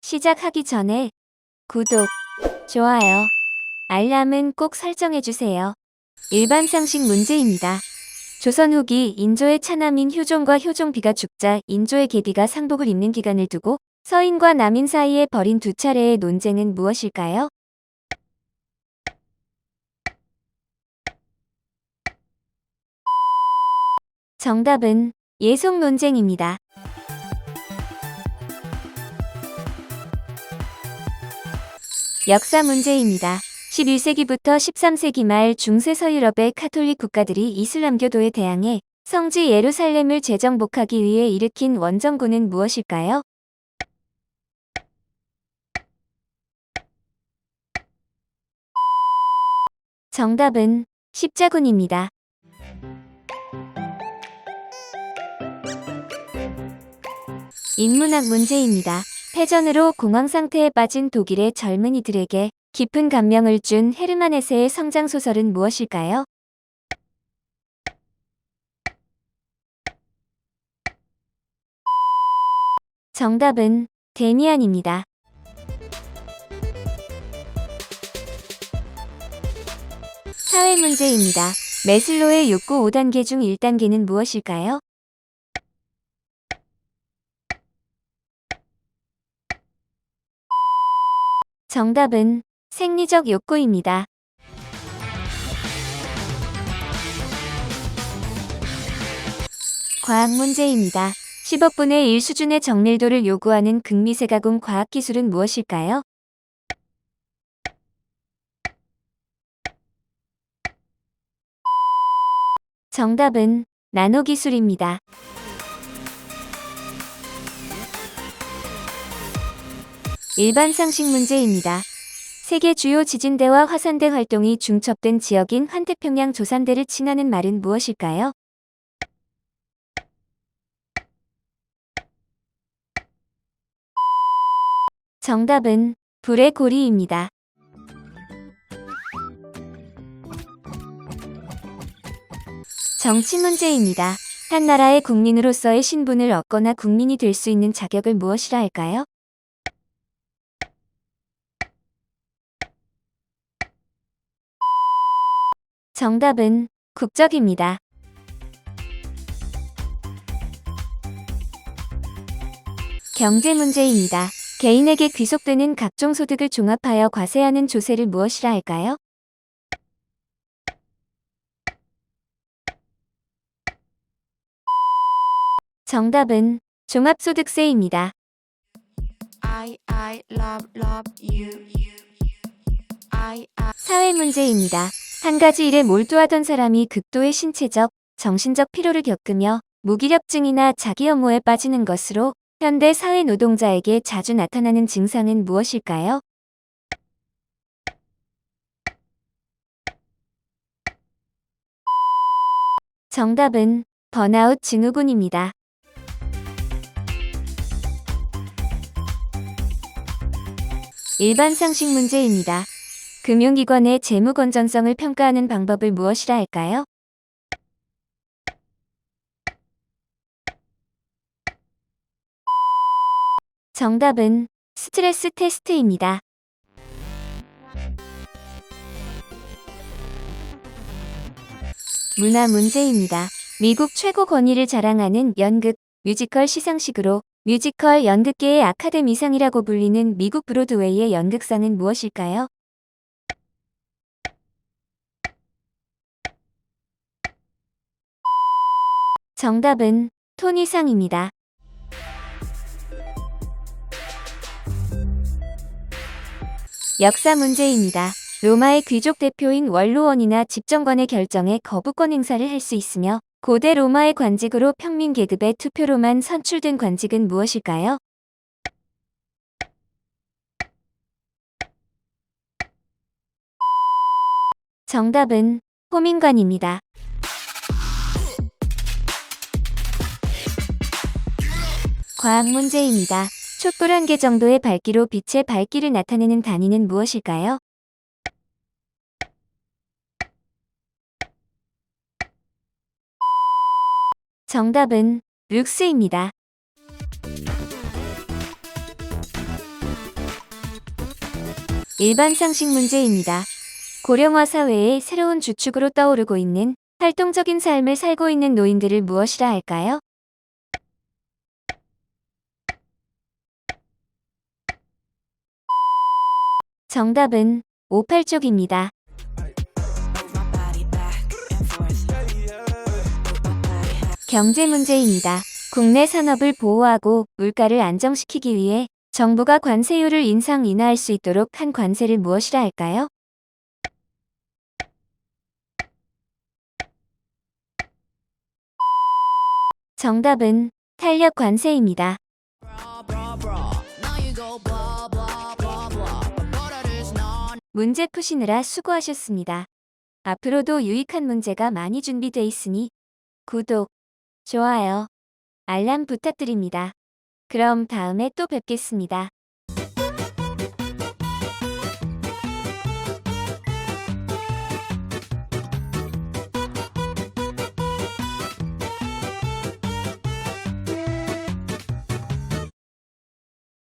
시작하기 전에 구독, 좋아요, 알람은 꼭 설정해주세요. 일반 상식 문제입니다. 조선 후기 인조의 차남인 효종과 효종비가 죽자 인조의 계비가 상복을 입는 기간을 두고 서인과 남인 사이에 벌인 두 차례의 논쟁은 무엇일까요? 정답은 예속 논쟁입니다. 역사 문제입니다. 11세기부터 13세기 말 중세 서 유럽의 카톨릭 국가들이 이슬람교도에 대항해 성지 예루살렘을 재정복하기 위해 일으킨 원정군은 무엇일까요? 정답은 십자군입니다. 인문학 문제입니다. 패전으로 공황 상태에 빠진 독일의 젊은이들에게 깊은 감명을 준 헤르만 헤세의 성장 소설은 무엇일까요? 정답은 데미안입니다. 사회 문제입니다. 메슬로의 욕구 5단계 중 1단계는 무엇일까요? 정답은 생리적 욕구입니다. 과학 문제입니다. 10억분의 1 수준의 정밀도를 요구하는 극미세 가공 과학 기술은 무엇일까요? 정답은 나노 기술입니다. 일반 상식 문제입니다. 세계 주요 지진대와 화산대 활동이 중첩된 지역인 환태평양 조산대를 칭하는 말은 무엇일까요? 정답은 불의 고리입니다. 정치 문제입니다. 한 나라의 국민으로서의 신분을 얻거나 국민이 될 수 있는 자격을 무엇이라 할까요? 정답은 국적입니다. 경제 문제입니다. 개인에게 귀속되는 각종 소득을 종합하여 과세하는 조세를 무엇이라 할까요? 정답은 종합소득세입니다. I I love love you. I I 사회 문제입니다. 한 가지 일에 몰두하던 사람이 극도의 신체적, 정신적 피로를 겪으며 무기력증이나 자기 혐오에 빠지는 것으로 현대 사회 노동자에게 자주 나타나는 증상은 무엇일까요? 정답은 번아웃 증후군입니다. 일반 상식 문제입니다. 금융기관의 재무 건전성을 평가하는 방법을 무엇이라 할까요? 정답은 스트레스 테스트입니다. 문화 문제입니다. 미국 최고 권위를 자랑하는 연극, 뮤지컬 시상식으로 뮤지컬 연극계의 아카데미상이라고 불리는 미국 브로드웨이의 연극상은 무엇일까요? 정답은 토니상입니다. 역사 문제입니다. 로마의 귀족 대표인 원로원이나 집정관의 결정에 거부권 행사를 할 수 있으며 고대 로마의 관직으로 평민 계급의 투표로만 선출된 관직은 무엇일까요? 정답은 호민관입니다. 과학 문제입니다. 촛불 한 개 정도의 밝기로 빛의 밝기를 나타내는 단위는 무엇일까요? 정답은 룩스입니다. 일반 상식 문제입니다. 고령화 사회의 새로운 주축으로 떠오르고 있는 활동적인 삶을 살고 있는 노인들을 무엇이라 할까요? 정답은 58쪽입니다. 경제 문제입니다. 국내 산업을 보호하고 물가를 안정시키기 위해 정부가 관세율을 인상 인하할 수 있도록 한 관세를 무엇이라 할까요? 정답은 탄력 관세입니다. 문제 푸시느라 수고하셨습니다. 앞으로도 유익한 문제가 많이 준비돼 있으니 구독, 좋아요, 알람 부탁드립니다. 그럼 다음에 또 뵙겠습니다.